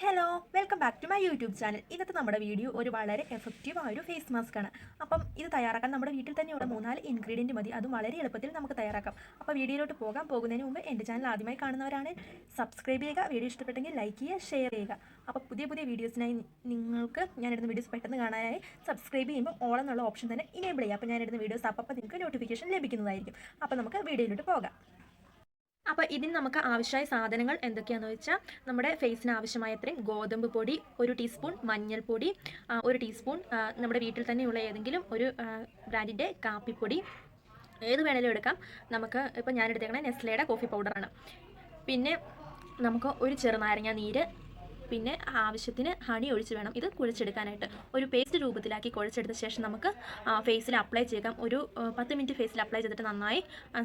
Hello welcome back to my YouTube channel ഇന്നത്തെ നമ്മുടെ video ഒരു വളരെ എഫക്റ്റീവ് ആയ ഒരു ഫേസ് മാസ്ക് ആണ്. അപ്പം ഇത് തയ്യാറാക്കാൻ നമ്മുടെ വീട്ടിൽ തന്നെയുള്ള മൂന്നാൽ ഇൻഗ്രീഡിയന്റ് മതി. അതും വളരെ എളുപ്പത്തിൽ നമുക്ക് തയ്യാറാക്കാം. അപ്പോൾ വീഡിയോയിലോട്ട് പോകാൻ പോകുന്നതിന് മുമ്പ് എന്റെ ചാനൽ ആദ്യമായി കാണുന്നവരാണ് സബ്സ്ക്രൈബ് ചെയ്യുക. വീഡിയോ ഇഷ്ടപ്പെട്ടെങ്കിൽ ലൈക്ക് ചെയ്യുക ഷെയർ ചെയ്യുക. അപ്പോൾ പുതിയ പുതിയ വീഡിയോസിനായി നിങ്ങൾക്ക് ഞാൻ ഇടുന്ന വീഡിയോസ് പെട്ടെന്ന് കാണാനായി സബ്സ്ക്രൈബ് ചെയ്യുമ്പോൾ ഓൾ എന്നുള്ള ഓപ്ഷൻ തന്നെ ഇനേബിൾ ചെയ്യുക അപ്പോൾ ഞാൻ ഇടുന്ന വീഡിയോസ് അപ്പോൾ നിങ്ങൾക്ക് നോട്ടിഫിക്കേഷൻ ലഭിക്കുന്നതായിരിക്കും. അപ്പോൾ നമുക്ക് വീഡിയോയിലോട്ട് പോകാം. അപ്പോൾ ഇതിന് നമുക്ക് ആവശ്യമായ സാധനങ്ങൾ എന്തൊക്കെയാണെന്ന് വെച്ചാൽ നമ്മുടെ ഫേസിന് ആവശ്യമായ അത്രയും ഗോതമ്പ് പൊടി ഒരു ടീസ്പൂൺ മഞ്ഞൾപ്പൊടി ഒരു ടീസ്പൂൺ നമ്മുടെ വീട്ടിൽ തന്നെയുള്ള ഏതെങ്കിലും ഒരു ബ്രാൻഡിന്റെ കാപ്പിപ്പൊടി. ഏത് വേണേലും എടുക്കാം. നമുക്ക് ഇപ്പോൾ ഞാൻ എടുത്തേക്കണേ നെസ്ലയുടെ കോഫി പൗഡറാണ് പിന്നെ നമുക്ക് ഒരു ചെറുനാരങ്ങ നീര് പിന്നെ ആവശ്യത്തിന് ഹണി ഒഴിച്ച് വേണം. ഇത് കുഴച്ചെടുക്കാനായിട്ട്. ഒരു പേസ്റ്റ് രൂപത്തിലാക്കി കുഴച്ചെടുത്ത ശേഷം നമുക്ക് ഫേസിൽ അപ്ലൈ ചെയ്യാം ഒരു പത്ത് മിനിറ്റ് ഫേസിൽ അപ്ലൈ ചെയ്തിട്ട് നന്നായി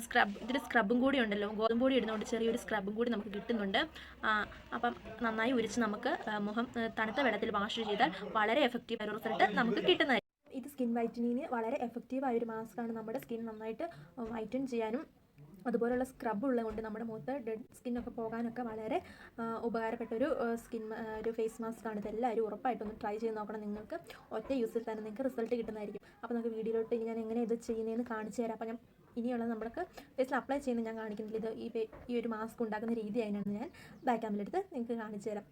സ്ക്രബ് ഇതിൽ സ്ക്രബും കൂടി ഉണ്ടല്ലോ. ഗോതമ്പ് പൊടി ഇടുന്നതുകൊണ്ട് ചെറിയൊരു സ്ക്രബും കൂടി നമുക്ക് കിട്ടുന്നുണ്ട്. അപ്പം നന്നായി ഉരിച്ച് നമുക്ക് മുഖം തണുത്ത വെള്ളത്തിൽ വാഷ് ചെയ്താൽ വളരെ എഫക്റ്റീവ് ആയ റിസൾട്ട് നമുക്ക് കിട്ടുന്നതായിരിക്കും ഇത് സ്കിൻ വൈറ്റനിങ്ങിന് വളരെ എഫക്റ്റീവ് ആയൊരു മാസ്ക് ആണ്. നമ്മുടെ സ്കിൻ നന്നായിട്ട് വൈറ്റൻ ചെയ്യാനും അതുപോലുള്ള സ്ക്രബ് ഉള്ളതുകൊണ്ട് നമ്മുടെ മുഖത്ത് ഡെഡ് സ്കിന്നൊക്കെ പോകാനൊക്കെ വളരെ ഉപകാരപ്പെട്ട ഒരു സ്കിൻ ഒരു ഫേസ് മാസ്ക് ആണ്. ഇതെല്ലാവരും ഉറപ്പായിട്ടൊന്ന് ട്രൈ ചെയ്ത് നോക്കണം. നിങ്ങൾക്ക് ഒറ്റ യൂസിൽ തന്നെ നിങ്ങൾക്ക് റിസൾട്ട് കിട്ടുന്നതായിരിക്കും. അപ്പോൾ നമുക്ക് വീഡിയോയിലോട്ട് ഇനി ഞാൻ എങ്ങനെ ഇത് ചെയ്യുന്നതെന്ന് കാണിച്ചു തരാം. അപ്പോൾ ഞാൻ ഇനിയുള്ള നമ്മൾക്ക് ഫേസിൽ അപ്ലൈ ചെയ്യുന്ന ഞാൻ കാണിക്കുന്നില്ല. ഇത് ഈ ഈ ഒരു മാസ്ക് ഉണ്ടാക്കുന്ന രീതി അതിനാണ് ഞാൻ ബാക്ക് നിങ്ങൾക്ക് കാണിച്ചു തരാം.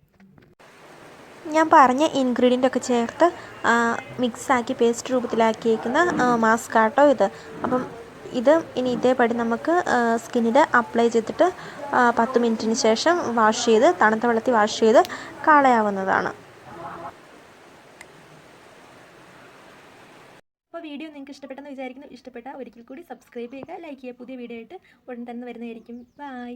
ഞാൻ പറഞ്ഞ ഇൻഗ്രീഡിയന്റ് ഒക്കെ ചേർത്ത് മിക്സാക്കി പേസ്റ്റ് രൂപത്തിലാക്കിയേക്കുന്ന മാസ്ക് ആട്ടോ ഇത്. അപ്പം ഇത് ഇനി ഇതേപടി നമുക്ക് സ്കിന്നിൽ അപ്ലൈ ചെയ്തിട്ട് പത്ത് മിനിറ്റിന് ശേഷം വാഷ് ചെയ്ത് തണുത്ത വെള്ളത്തിൽ വാഷ് ചെയ്ത് കളയാവുന്നതാണ്. അപ്പോൾ വീഡിയോ നിങ്ങൾക്ക് ഇഷ്ടപ്പെട്ടെന്ന് വിചാരിക്കുന്നു. ഇഷ്ടപ്പെട്ട ഒരിക്കൽ കൂടി സബ്സ്ക്രൈബ് ചെയ്യുക ലൈക്ക് ചെയ്യുക. പുതിയ വീഡിയോ ആയിട്ട് ഉടൻ തന്നെ വരുന്നതായിരിക്കും. ബൈ